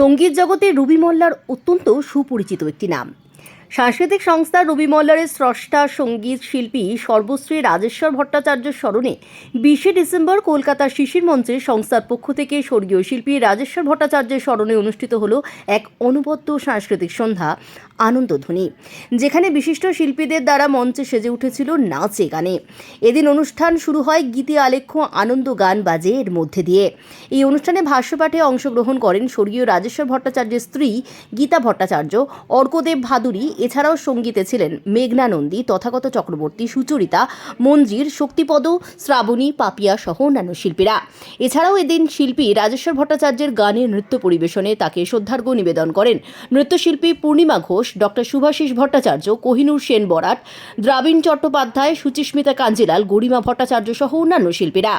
সংগীত জগতে রুবি মোল্লার অত্যন্ত সুপরিচিত একটি নাম। সাংস্কৃতিক সংস্থা রবি মল্লারের স্রষ্টা, সংগীত শিল্পী সর্বশ্রী রাজেশ্বর ভট্টাচার্যের স্মরণে বিশে ডিসেম্বর কলকাতার শিশির মঞ্চে সংস্থার পক্ষ থেকে স্বর্গীয় শিল্পী রাজেশ্বর ভট্টাচার্যের স্মরণে অনুষ্ঠিত হলো এক অনবদ্য সাংস্কৃতিক সন্ধ্যা, আনন্দধ্বনি, যেখানে বিশিষ্ট শিল্পীদের দ্বারা মঞ্চে সেজে উঠেছিল নাচে গানে। এদিন অনুষ্ঠান শুরু হয় গীতি, আলেখ্য, আনন্দ, গান, বাজে এর মধ্যে দিয়ে। এই অনুষ্ঠানে ভাষ্যপাঠে অংশগ্রহণ করেন স্বর্গীয় রাজেশ্বর ভট্টাচার্যের স্ত্রী গীতা ভট্টাচার্য, অর্কদেব ভাদুরী এছাড়াও সঙ্গীতে ছিলেন মেঘনা নন্দী, তথাগত চক্রবর্তী, সুচরিতা, মঞ্জির, শক্তিপদ, শ্রাবণী, পাপিয়া সহ অন্যান্য শিল্পীরা। এছাড়াও এদিন শিল্পী রাজেশ্বর ভট্টাচার্যের গানে নৃত্য পরিবেশনে তাকে শ্রদ্ধার্ঘ নিবেদন করেন। নৃত্যশিল্পী পূর্ণিমা ঘোষ, ডক্টর সুভাষিস ভট্টাচার্য, কোহিনুর সেন বরাট দ্রাবিণ চট্টোপাধ্যায়, সুচিস্মিতা কাঞ্জিলাল, গরিমা ভট্টাচার্য সহ অন্যান্য শিল্পীরা।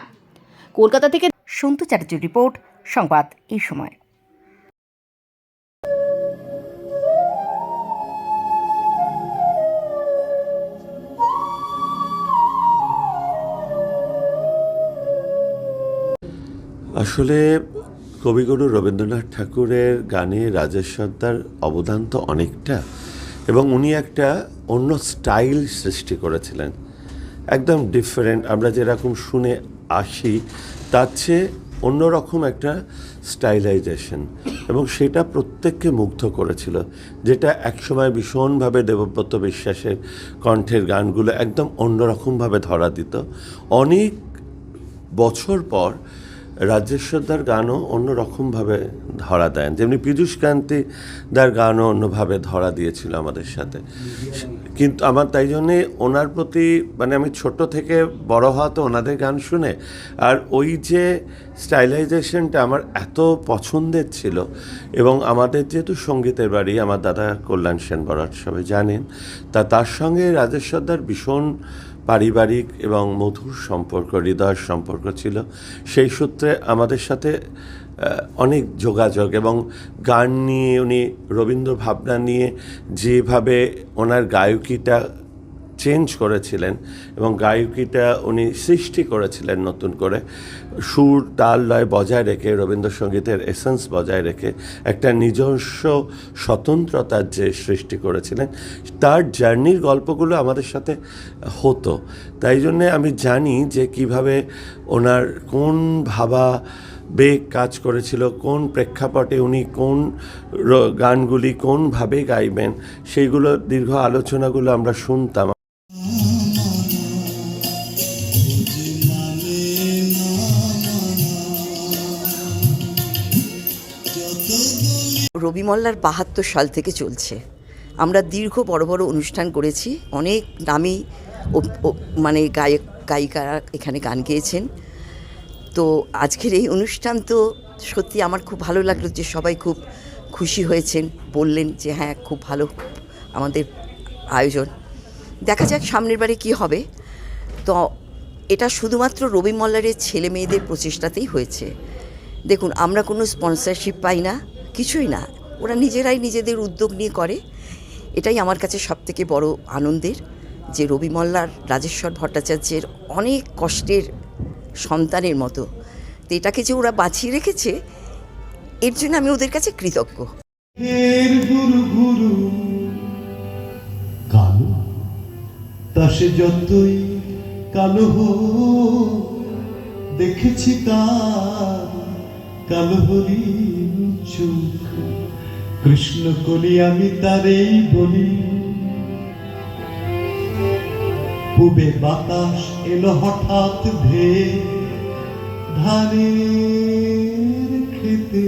কলকাতা থেকে সন্তু চ্যাটার্জির রিপোর্ট, সংবাদ এই সময়। আসলে কবিগুরু রবীন্দ্রনাথ ঠাকুরের গানে রাজেশ সর্দার অবদান তো অনেকটা এবং উনি একটা অন্য স্টাইল সৃষ্টি করেছিলেন। একদম ডিফারেন্ট আমরা যেরকম শুনে আসি, তার চেয়ে অন্যরকম একটা স্টাইলাইজেশন এবং সেটা প্রত্যেককে মুগ্ধ করেছিল, যেটা একসময় ভীষণভাবে দেবব্রত বিশ্বাসের কণ্ঠের গানগুলো একদম অন্যরকমভাবে ধরা দিত। অনেক বছর পর রাজেশ্বরদার গানও অন্যরকমভাবে ধরা দেন যেমনি পীযূষ কান্তি দার গানও অন্যভাবে ধরা দিয়েছিল আমাদের সাথে। কিন্তু আমার তাই জন্যে ওনার প্রতি মানে আমি ছোট থেকে বড় হওয়া তো ওনাদের গান শুনে, আর ওই যে স্টাইলাইজেশনটা আমার এত পছন্দের ছিল, এবং আমাদের যেহেতু সঙ্গীতের বাড়ি, আমার দাদা কল্যাণ সেন বরাট সবাই জানেন, তা তার সঙ্গে রাজেশ্বরদার ভীষণ পারিবারিক এবং মধুর সম্পর্ক, হৃদয়ের সম্পর্ক ছিল। সেই সূত্রে আমাদের সাথে অনেক যোগাযোগ এবং গান নিয়ে উনি রবীন্দ্র ভাবনা নিয়ে যেভাবে ওনার গায়কিটা চেঞ্জ করেছিলেন এবং গায়কিটা উনি সৃষ্টি করেছিলেন নতুন করে। সুর, তাল লয় বজায় রেখে, রবীন্দ্রসঙ্গীতের এসেন্স বজায় রেখে একটা নিজস্ব স্বতন্ত্রতার যে সৃষ্টি করেছিলেন, তার জার্নির গল্পগুলো আমাদের সাথে হতো। তাই জন্যে আমি জানি যে কীভাবে ওনার কোন ভাবা বেগ কাজ করেছিল, কোন প্রেক্ষাপটে উনি কোন গানগুলি কোনভাবে গাইবেন, সেইগুলো দীর্ঘ আলোচনাগুলো আমরা শুনতাম। রবি মল্লার বাহাত্তর সাল থেকে চলছে। আমরা দীর্ঘ বড় বড় অনুষ্ঠান করেছি, অনেক নামী মানে গায়ক গায়িকারা এখানে গান গেয়েছেন। তো আজকের এই অনুষ্ঠান তো সত্যি আমার খুব ভালো লাগল যে সবাই খুব খুশি হয়েছেন, বললেন যে হ্যাঁ খুব ভালো আমাদের আয়োজন। দেখা যাক সামনের বারে কী হবে। তো এটা শুধুমাত্র রবি মল্লারের ছেলে মেয়েদের প্রচেষ্টাতেই হয়েছে। দেখুন, আমরা কোনো স্পন্সরশিপ পাই না। কিছুই না। ওরা নিজেরাই নিজেদের উদ্যোগ নিয়ে করে। এটাই আমার কাছে সবথেকে বড় আনন্দের যে রবি মল্লার, রাজেশ্বর ভট্টাচার্যের অনেক কষ্টের সন্তানের মতো। তো এটাকে যে ওরা বাঁচিয়ে রেখেছে, এর জন্য আমি ওদের কাছে কৃতজ্ঞ। কালো, তা যতই কালো দেখেছি তার কালো হরিণ চোখ। কৃষ্ণ কলি আমি তারেই বলি। পূবে বাতাস এলো হঠাৎ ভে ধানের খেতে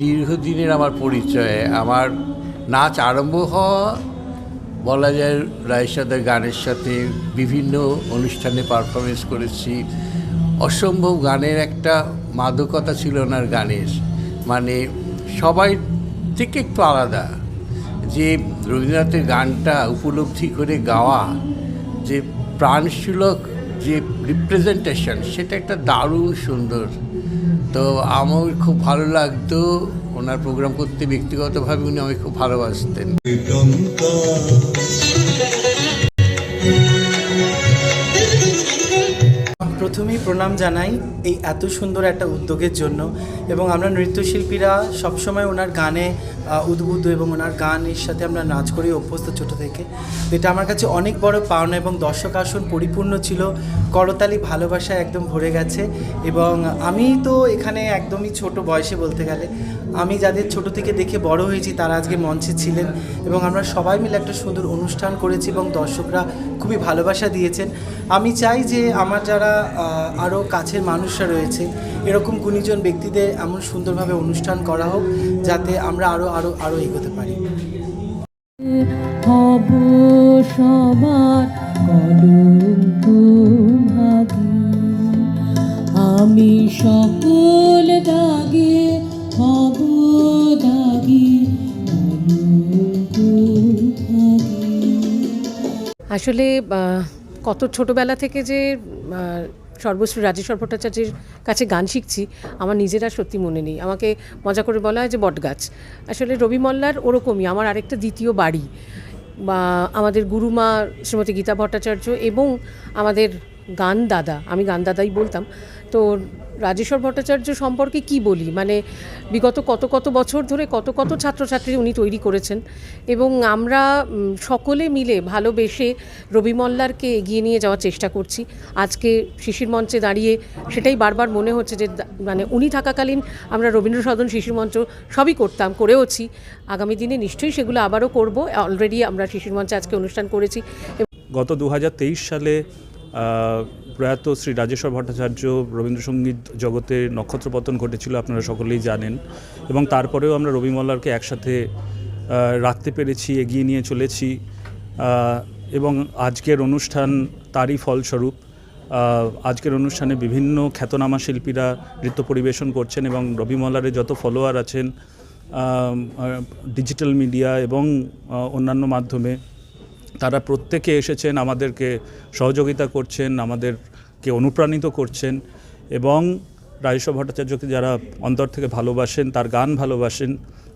দীর্ঘদিনের আমার পরিচয়, আমার নাচ আরম্ভ হওয়া বলা যায় রায়সাদের গানের সাথে বিভিন্ন অনুষ্ঠানে পারফরমেন্স করেছি। অসম্ভব গানের একটা মাদকতা ছিল ওনার গানের। মানে সবাই থেকে একটু আলাদা। যে রবীন্দ্রনাথের গানটা উপলব্ধি করে গাওয়া, যে প্রাণশীলক যে রিপ্রেজেন্টেশন সেটা একটা দারুণ সুন্দর। তো আমার খুব ভালো লাগতো, ওনার প্রোগ্রাম করতে ব্যক্তিগতভাবে উনি আমাকে খুব ভালোবাসতেন। প্রথমেই প্রণাম জানাই এই এত সুন্দর একটা উদ্যোগের জন্য এবং আমরা নৃত্যশিল্পীরা সবসময় ওনার গানে উদ্বুদ্ধ এবং ওনার গানের সাথে আমরা নাচ করি অভ্যস্ত ছোট থেকে। এটা আমার কাছে অনেক বড় পাওনা এবং দর্শক আসন পরিপূর্ণ ছিল। করতালি ভালোবাসা একদম ভরে গেছে এবং আমি তো এখানে একদমই ছোট বয়সে বলতে গেলে আমি যাদের ছোট থেকে দেখে বড় হয়েছি, তারা আজকে মঞ্চে ছিলেন এবং আমরা সবাই মিলে একটা সুন্দর অনুষ্ঠান করেছি এবং দর্শকরা খুবই ভালোবাসা দিয়েছেন। আমি চাই যে আমার যারা আরও কাছের মানুষরা রয়েছে, এরকম গুণীজন ব্যক্তিদের এমন সুন্দরভাবে অনুষ্ঠান করা হোক, যাতে আমরা আরও আরও আরও এগোতে পারি। আমি সকল আসলে কত ছোটবেলা থেকে যে সর্বশ্রী রাজেশ্বর ভট্টাচার্যের কাছে গান শিখছি, আমার নিজেরা সত্যি মনে নেই। আমাকে মজা করে বলা হয় যে বটগাছ। আসলে রবি মল্লার ওরকমই, আমার আরেকটা দ্বিতীয় বাড়ি। বা, আমাদের গুরুমা শ্রীমতী গীতা ভট্টাচার্য এবং আমাদের গান দাদা আমি গান দাদাই বলতাম, তো রাজেশ্বর ভট্টাচার্য সম্পর্কে কি বলি? মানে বিগত কত কত বছর ধরে কত কত ছাত্রছাত্রী উনি তৈরি করেছেন এবং আমরা সকলে মিলে ভালোবেসে রবি মল্লারকে এগিয়ে নিয়ে যাওয়ার চেষ্টা করছি। আজকে শিশির মঞ্চে দাঁড়িয়ে সেটাই বারবার মনে হচ্ছে যে মানে উনি থাকাকালীন আমরা রবীন্দ্র সদন শিশির মঞ্চ সবই করতাম, করেওছি। আগামী দিনে নিশ্চয়ই সেগুলো আবারও করব। অলরেডি আমরা শিশির মঞ্চে আজকে অনুষ্ঠান করেছি। গত দু হাজার তেইশ সালে প্রয়াত শ্রী রাজেশ্বর ভট্টাচার্য রবীন্দ্রসঙ্গীত জগতে নক্ষত্রপতন ঘটেছিল, আপনারা সকলেই জানেন। এবং তারপরেও আমরা রবি মল্লারকে একসাথে রাখতে পেরেছি, এগিয়ে নিয়ে চলেছি। এবং আজকের অনুষ্ঠান তারই ফলস্বরূপ আজকের অনুষ্ঠানে বিভিন্ন খ্যাতনামা শিল্পীরা নৃত্য পরিবেশন করছেন এবং রবি মল্লারের যত ফলোয়ার আছেন ডিজিটাল মিডিয়া এবং অন্যান্য মাধ্যমে তারা প্রত্যেকে এসেছেন, আমাদেরকে সহযোগিতা করছেন, আমাদেরকে অনুপ্রাণিত করছেন এবং রাজেশ্বর ভট্টাচার্যকে যারা অন্তর থেকে ভালোবাসেন, তার গান ভালোবাসেন,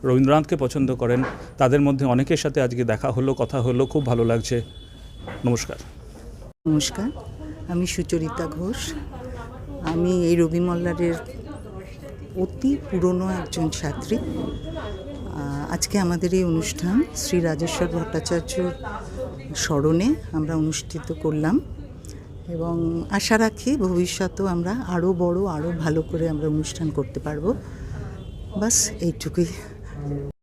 রবীন্দ্রনাথকে পছন্দ করেন, তাদের মধ্যে অনেকের সাথে আজকে দেখা হলো, কথা হলো, খুব ভালো লাগছে। নমস্কার। নমস্কার, আমি সুচরিতা ঘোষ। আমি এই রবি মল্লারের অতি পুরনো একজন ছাত্রী। আজকে আমাদের এই অনুষ্ঠান শ্রী রাজেশ্বর ভট্টাচার্যর স্মরণে আমরা অনুষ্ঠিত করলাম এবং আশা রাখি ভবিষ্যতেও আমরা আরও বড় আরও ভালো করে আমরা অনুষ্ঠান করতে পারব। বাস এইটুকুই।